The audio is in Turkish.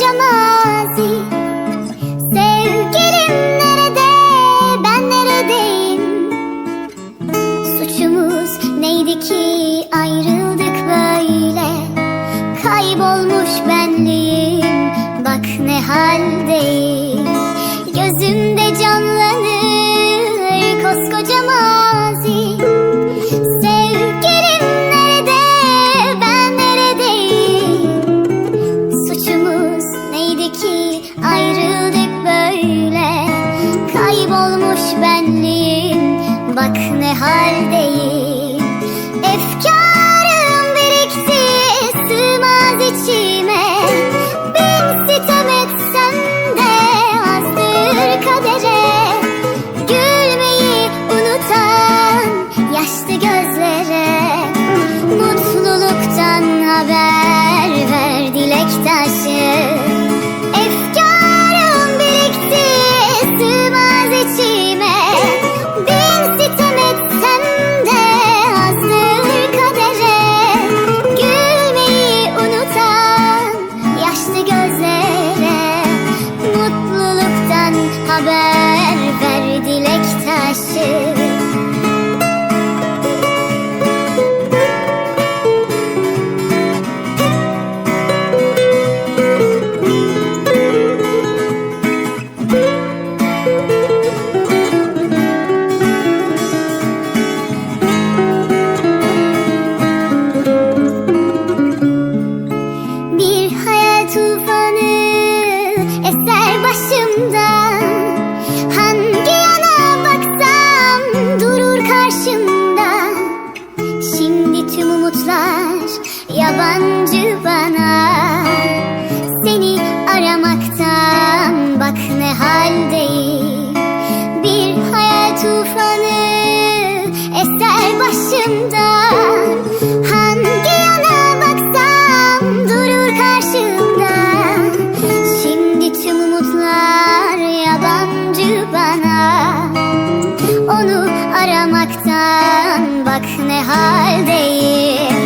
harcamaz Sevgilim nerede ben neredeyim? Suçumuz neydi ki ayrıldık böyle? Kaybolmuş benliğim bak ne haldeyim. Ayrıldık böyle Kaybolmuş benliğim Bak ne haldeyim. Efkarım birikti Sığmaz içime. Bin sitem etsem de Azdır kadere. Gülmeyi unutan Yaşlı gözlere. Mutluluktan haber ver dilek haber ver dilek taşı yabancı bana. Seni aramaktan bak ne haldeyim. Bir hayal tufanı eser başımdan Hangi yana baksam durur karşımda. Şimdi tüm umutlar yabancı bana. Onu aramaktan bak ne haldeyim